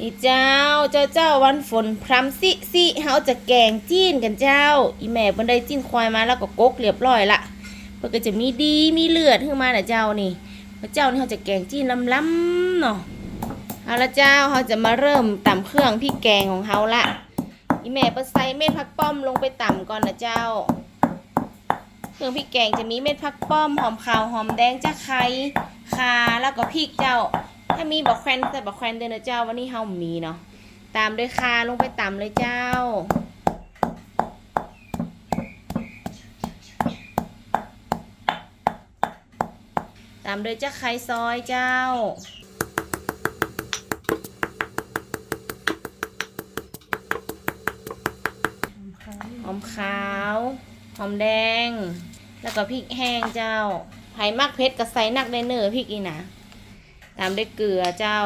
นี่เจ้าเจ้าเจ้าวันฝนพรำสิสิเฮาจะแกงจีนกันเจ้า อีแม่เพิ่นได้จีนควายมาแล้วก็กกเรียบร้อยละเพิ่นก็จะมีดีมีเลือดขึ้นมาน่ะเจ้านี่พระเจ้านี่เฮาจะแกงจีนล้ำๆเนาะเอาละเจ้าเฮาจะมาเริ่มตำเครื่องพริกแกงของเฮาละอีแม่เพิ่นใส่เม็ดผักป้อมลงไปตำก่อนนะเจ้า เครื่องพริกแกงจะมีเม็ดผักป้อมหอมขาวหอมแดงจะไข่าแล้วก็พริกเจ้า ถ้ามีบักแควนใส่บักแควนเด้อนะเจ้าวันนี้เฮามีเนาะตามด้วยคาลงไปตำเลยเจ้าตามด้วยจะไข่ซอยเจ้า หอมขาว หอมแดง แล้วก็พริกแห้งเจ้าไผ่มักเพชรกับใส่นักไดเนอพริกอีนะ ตามด้วยเกลือเจ้า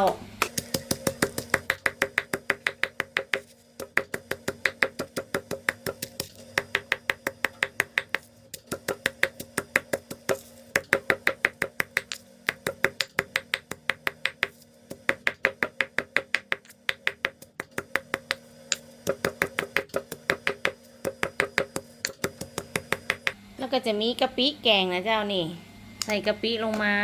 แล้วก็จะมีกะปิแกงนะเจ้านี่ ใส่กะปิลงมา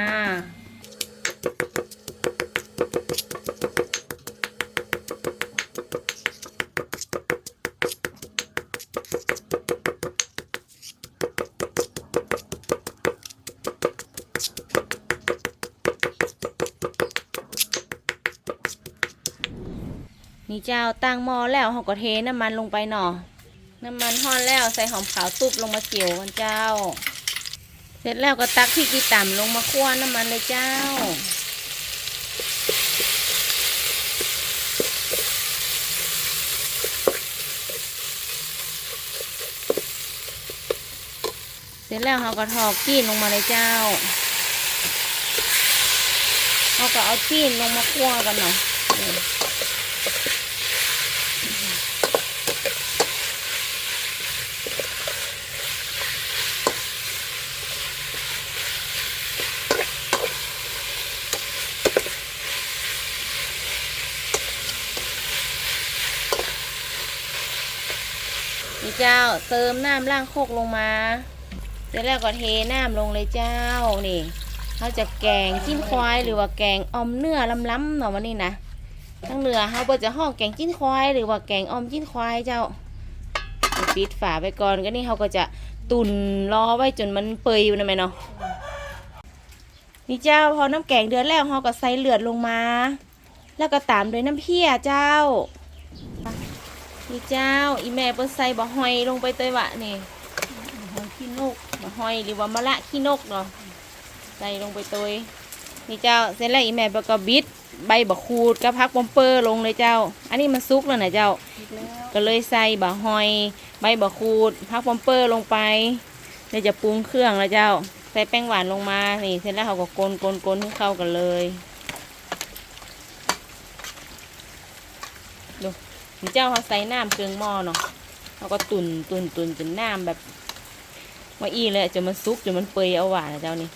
นี่เจ้าตั้งหม้อแล้วเขาก็เทน้ำมันลงไปหน่อ น้ำมันห้อนแล้วใส่หอมขาวตุบลงมาเกี่ยวกันเจ้า เสร็จแล้วก็ตักพริกกีต่ำลงมาคั่วน้ำมันเลยเจ้า เสร็จแล้วเราก็ทอกจีนลงมาเลยเจ้าเราก็เอาจีนลงมาคั่วกันหน่อย นี่เจ้าเติมน้ำล่างโคกลงมา เสร็จแล้วก็เทน้ำลงเลยเจ้านี่เขาจะแกงจิ้นควายหรือว่าแกงอมเนื้อล้ำๆหน่อวันนี้นะทั้งเนื้อเขาก็จะห้องแกงจิ้นควายหรือว่าแกงอมจิ้นควายเจ้าปิดฝาไปก่อนก็นี่เขาก็จะตุนรอไว้จนมันเปื่อยอยู่นะแม่เนาะนี่เจ้าพอน้ำแกงเดือดแล้วเขาก็ใส่เลือดลงมา แล้วก็ตามด้วยน้ำเพี้ยเจ้า นี่เจ้า อีแม่เปิ้นใส่บะหอยลงไปเตยวะนี่บะหอยขี้นกบะหอยหรือว่ามะละขี้นกเนาะใส่ลงไปเตยนี่เจ้าเสร็จแล้วอีแม่เปิ้นก็บิดใบบะคูดกับพักปอมเปอร์ลงเลยเจ้า อันนี้มันซุกแล้วนะเจ้า ก็เลยใส่บะหอย ใบบะคูดพักปอมเปอร์ลงไปเดี๋ยวจะปรุงเครื่องแล้วเจ้า ใส่แป้งหวานลงมานี่เสร็จแล้วเขาก็กลนกลนกลนให้เข้ากันเลยนี่ เจ้าเขาใส่น้ำเกลืองหม้อเนาะเขาก็ตุนตุนตุนจนน้ำแบบว่าอีเลยจนมันซุกจนมันเปื่อยเอาหวานนะเจ้านี่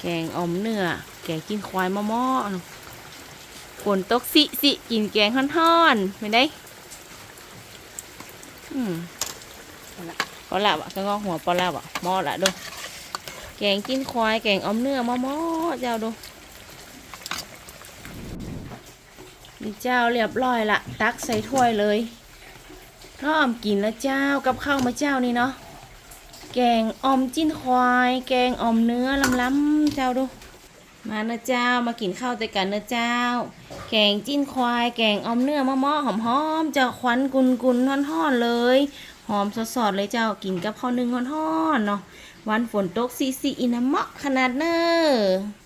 แกงอมเนื้อ แกงกินควายมะม่อเนาะฝนตกสิสิกินแกงท่อนๆไม่ได้ อืมพอละวะก็งอหัวพอละวะหม้อละดูแกงกินควายแกงออมเนื้อมะม่อเจ้าดู นี่เจ้าเรียบร้อยละตักใส่ถ้วยเลยน้อมกินแล้วเจ้ากับข้าวมาเจ้านี่เนาะแกงออมจิ้นควาย แกงออมเนื้อล้ำๆเจ้าดู มานะเจ้ามากินข้าวด้วยกันนะเจ้า แกงจิ้นควาย แกงออมเนื้อมะม่อหอมๆจ้าควันกุนกุนๆท่อนๆเลย หอมสดๆเลยเจ้ากินกับข้าวนึ่งท่อนๆเนาะวันฝนตกซีซีอินะมะขนาดเนอ